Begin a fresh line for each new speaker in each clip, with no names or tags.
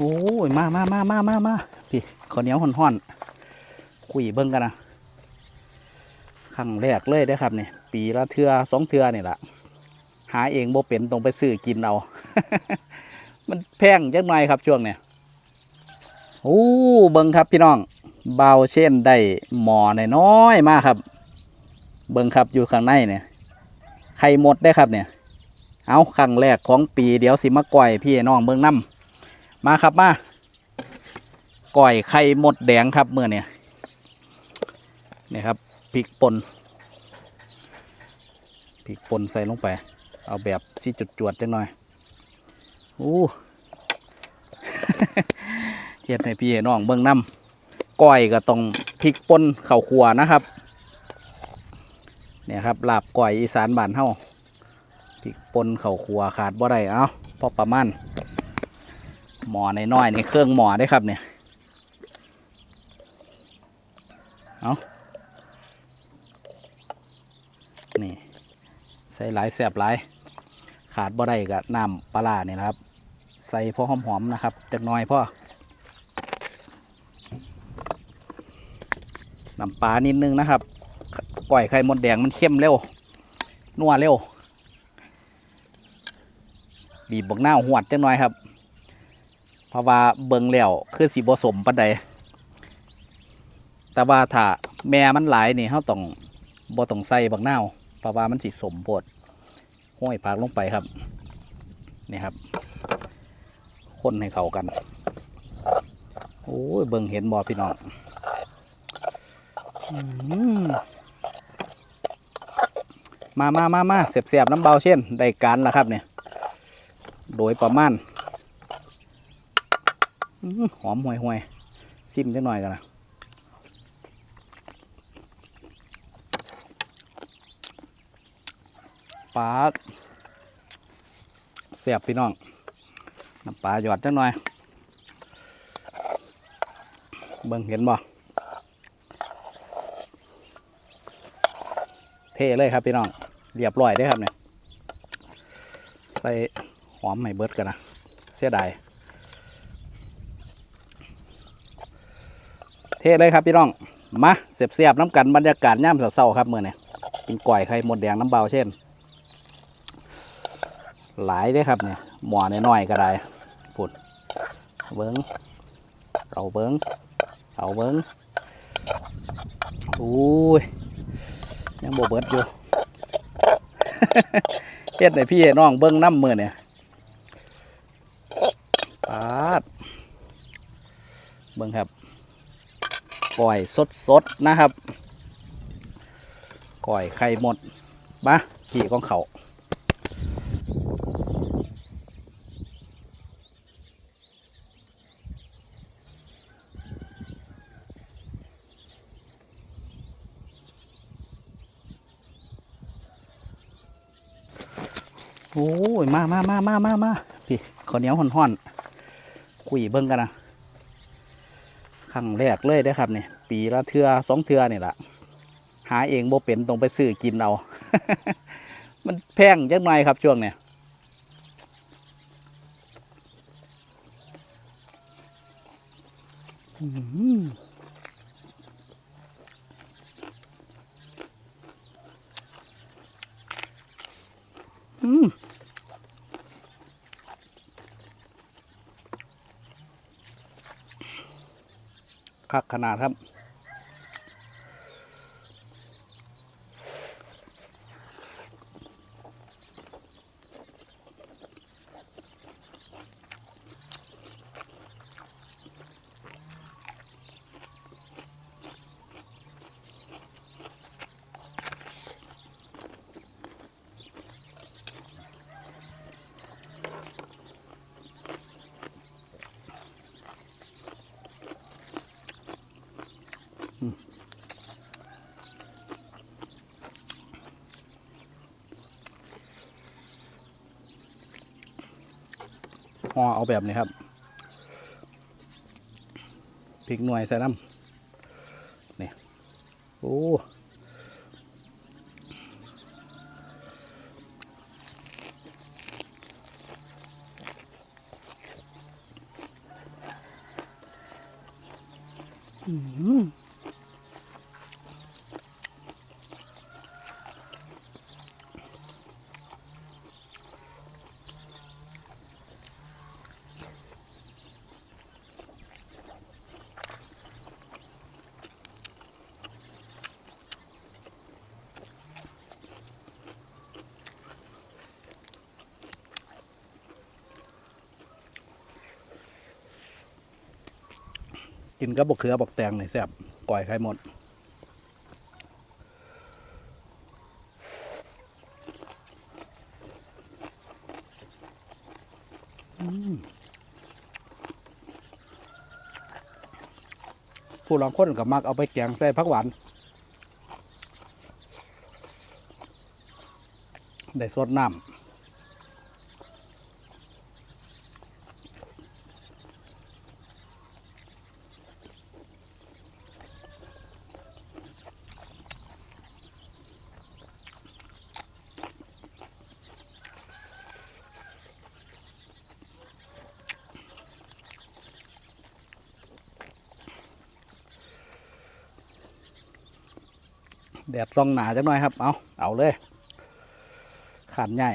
โอ้ยมามามามามามาพี่ข้าวเหนียวห่อนๆคุยเบิ้งกันนะครั้งแรกเลยได้ครับเนี่ยปีละเทือสองเทือนี่แหละหาเองโบเป็นต้องไปซื้อกินเอา มันแพงจังหน่อยครับช่วงเนี่ยโอ้เบิ้งครับพี่น้องเบาเช่นได้หมอน้อยมากครับ เบิ้งครับอยู่ข้างในเนี่ยไข่หมดได้ครับเนี่ย เอาครั้งแรกของปีเดี๋ยวสิมาก่อยพี่น้องเบิ้งน้ำ มาครับมาก่อยไข่หมดแดงครับเมื่อเนี่ยนี่ครับพริกป่นพริกป่นใส่ลงไป เอาแบบสีจุดจวดจังหน่อยอู้เฮ็ดให้พี่น้องเบิ้งน้ำก้อยก็ต้องพริกป่นเข้าขัวนะครับเนี่ยครับลาบก้อยอีสานบ้านเฮาพริกป่นเข้าขัวขาดบ่ได้เอ้าพอประมาณ หมอในน้อยๆนี่เครื่องหมอได้ครับเนี่ยเอานี่ใส่หลายแสบหลาย ขาดบ่ได้กับน้ำปลาเนี่ยนะครับ ใส่พอหอมๆนะครับจักน้อยพ่อน้ำปลานิดนึงนะครับก่อยไข่มดแดงมันเข้มเร็ว นัวเร็ว บีบบักหน้าหวดจังหน่อยครับ ราะว่าเบิงแล้วคือสีผสมปันใดแต่ว่าถ้าแม่มันหลายนี่เขาต้องบ่ต้องใส่บักหน้าวเพราะว่ามันสิสมโพดห้อยผักลงไปครับนี่ครับคนให้เข้ากัน โอ้ยเบิ่งเห็นบอพี่น้องมามามามาเสียบเสียบๆน้ำเบาเช่น ได้การแล้วครับเนี่ย โดยประมาณ หอมห่วยห่วยซิมจักหน่อยกันนะปลาเสียบพี่น้องน้ำปลาหยอดจังหน่อย เบิ่งเห็นบ่เท่เลยครับพี่น้อง เรียบร้อยได้ครับเนี่ย ใส่หอมให้เบิดกันนะ เสียดาย เท่เลยครับพี่น้อง มาเสียบเสียบน้ำกันบรรยากาศย่ำเศร้าๆครับเมื่อเนี่ยกินก่อยไข่หมดแดงน้ำเบาเช่น หลายได้ครับเนี่ยหมอน้อยๆก็ได้ปุดเบิ้งเอาเบิ้งเอาเบิ้งอุ้ยยังบเบิดอยู่เฮ็ดให้พี่น้องเบิ้งน้ำมือเนี่ยปาดเบิ้งครับ ก่อยสดๆนะครับ ก่อยไข่หมดมาพี่ของเขาโอ้ย มามามามามามาพี่ข้าวเหนียวห่อนๆคุยเบิ้งกันนะ รั้งแรกเลยได้ครับเนี่ยปีละเทือสองเทือนี่แหละหาเองโบเป็นต้องไปซื้อกินเอามันแพงจังหน่อยครับช่วงเนี่ยอืม คักขนาดครับ ห่อเอาแบบนี้ครับพริกหน่วยใส่น้ำนี่โอ้ อืม กินกับบกเขือบกแตงนี่แซ่บก่อยไข่หมดผู้ลองคนกับมักเอาไปแกงใส่ผักหวาน ได้สดน้ำ แดดซองหนาจังหน่อยครับ เอาเอาเลยขันใหญ่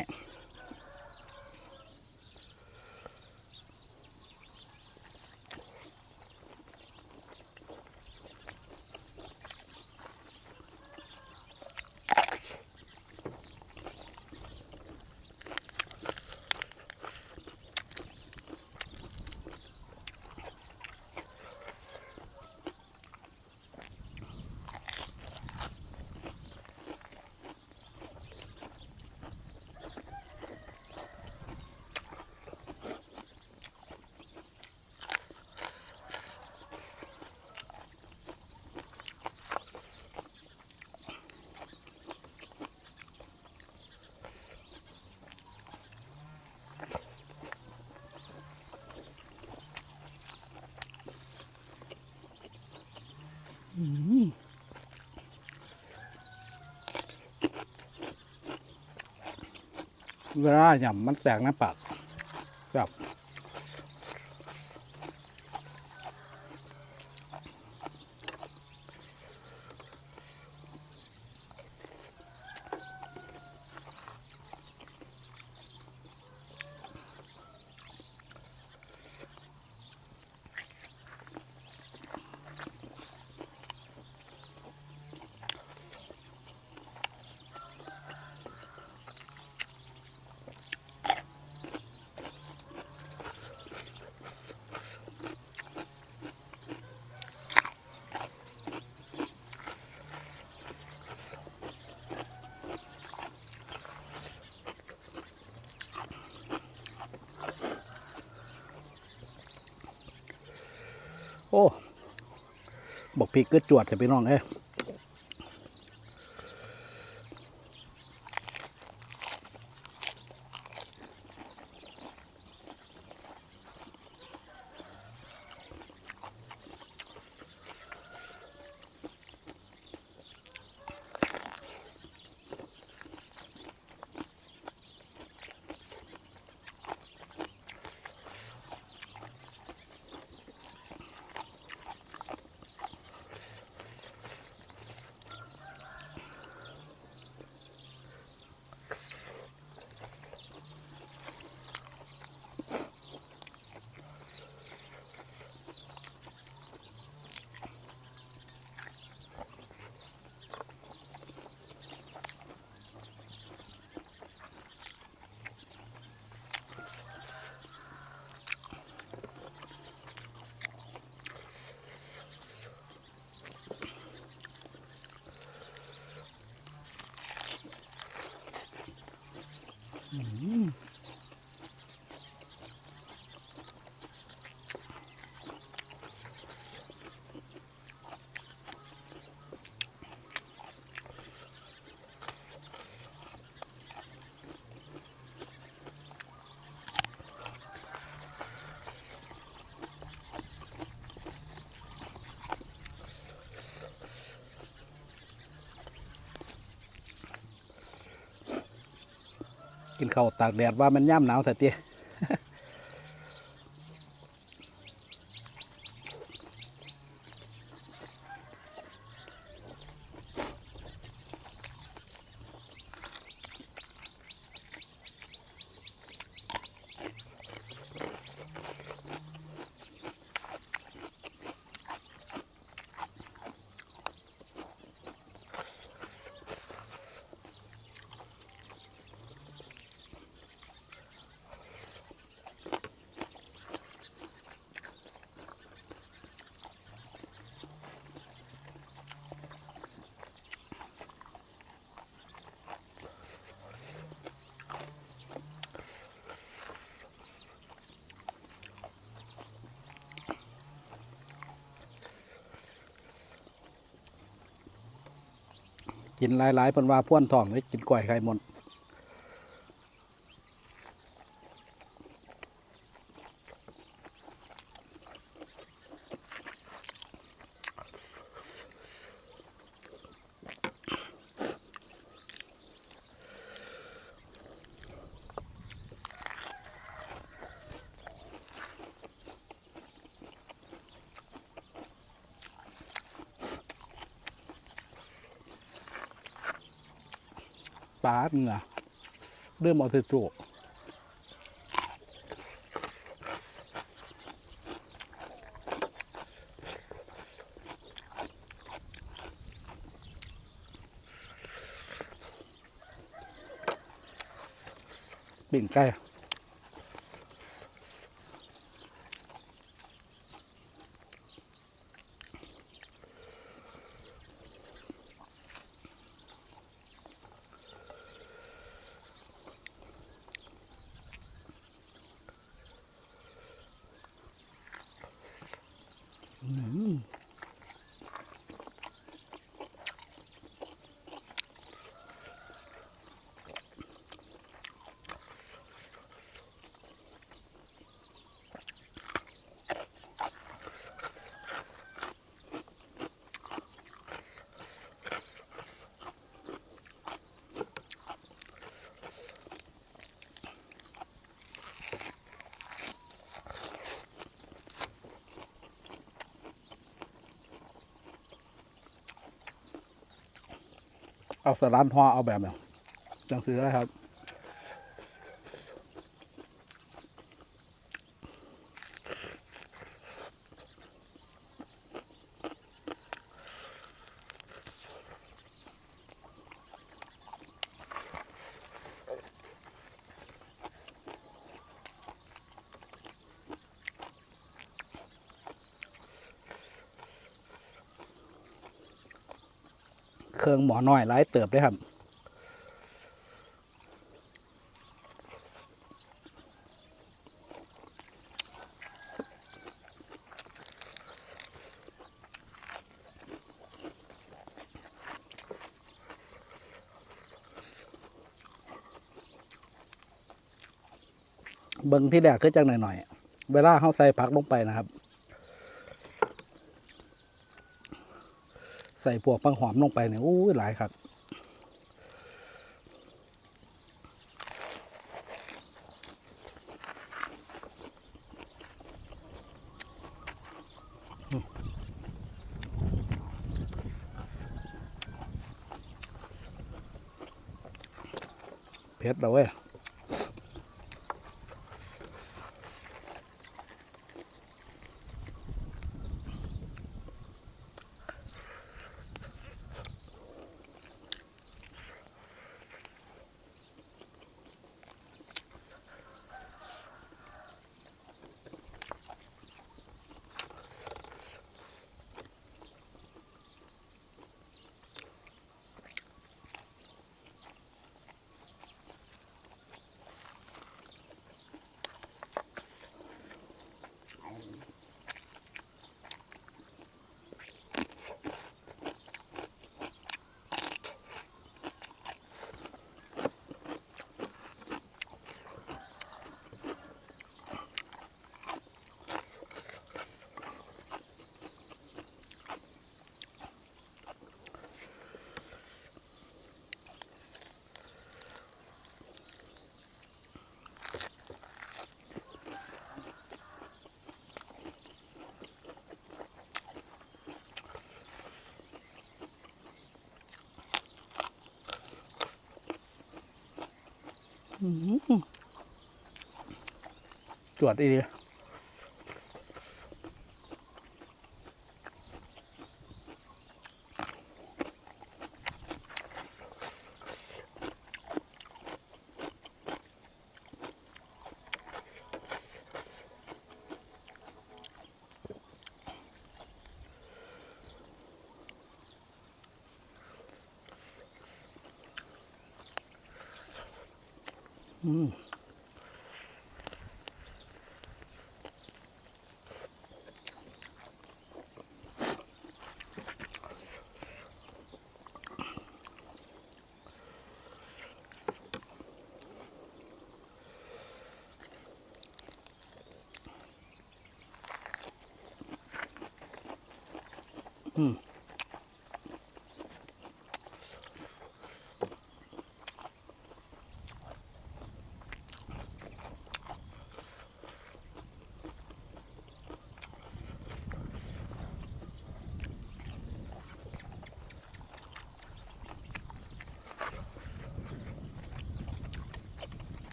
เวลาหย่ำมันแตกในปากครับ โอ้ บอกพริกก็จวดจะไปน้องเอ้ กินข้าวตากแดดว่ามันย่ำหนาวแต่เตี้ย กินหลายๆเพิ่นว่าพ่วนท้องเลยกินกล้วยไข่มด ปลาเหงื่อเริ่มเอาเทโจปิ่งไก่ Mm-hmm. เอาสลันทอเอาแบบเนี่ยจังซื้อได้ครับ งหมอน้อยหลายเติบเลยครับเบิ่งที่แรกคือจังหน่อยๆ เวลาเขาใส่ผักลงไปนะครับ ใส่พวกปังหอมลงไปเนี่ยอู้ยหลายครับเผ็ดแล้วเว้ย จวดอีเดีย 음. 음.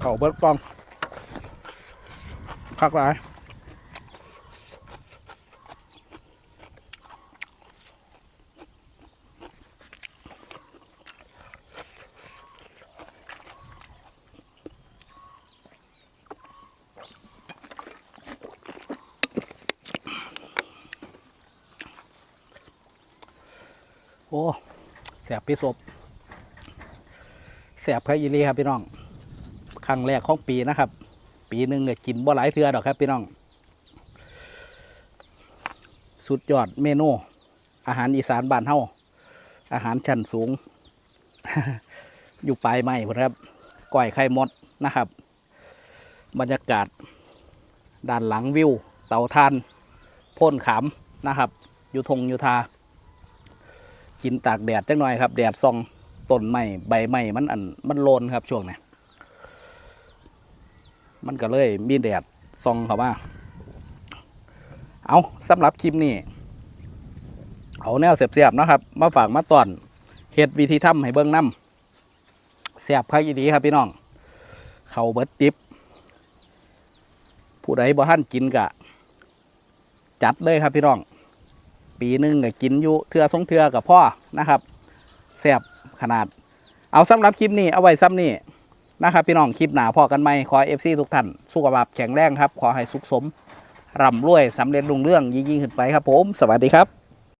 เขาเบิดกล้องคักหลายโอ้แสบพี่ศพแสบพระยีรีครับพี่น้อง รั้งแรกของปีนะครับ ปีหนึ่งเนี่ยกินบ่หลายเทือดอกครับพี่น้อง สุดยอดเมนู อาหารอีสานบ้านเฮาอาหารชั้นสูง อยู่ปลายไม้ครับก้อยไข่มดนะครับ บรรยากาศ ด้านหลังวิว เต่าทานพ่นขามนะครับ อยู่ทงอยู่ทา กินตากแดดจังหน่อยครับ แดดส่องต้นไม้ใบไม้มันอันมันโลนครับช่วงนี้ มันก็เลยมีแดดส่องเข้ามาเอาสำหรับคลิปนี้ เอาแนวเสียบๆนะครับ มาฝากมาตอนเฮ็ดวิธีทำให้เบิ่งน้ำเสียบพักอีดีครับพี่น้อง เขาเบิดติบผู้ใดบ่ท่านกินกะ จัดเลยครับพี่น้อง ปีหนึ่งก็กินอยู่เทือสองเทือกับพ่อนะครับแซ่บขนาด เอาสำหรับคลิปนี้เอาไว้ซ้ำนี่ นะครับพี่น้องคลิปหนาพอกันไหมขอเอฟซีทุกท่านสุขภาพแข็งแรงครับ ขอให้สุขสมร่ำรวยสำเร็จรุ่งเรื่องยิ่งขึ้นไปครับผม สวัสดีครับ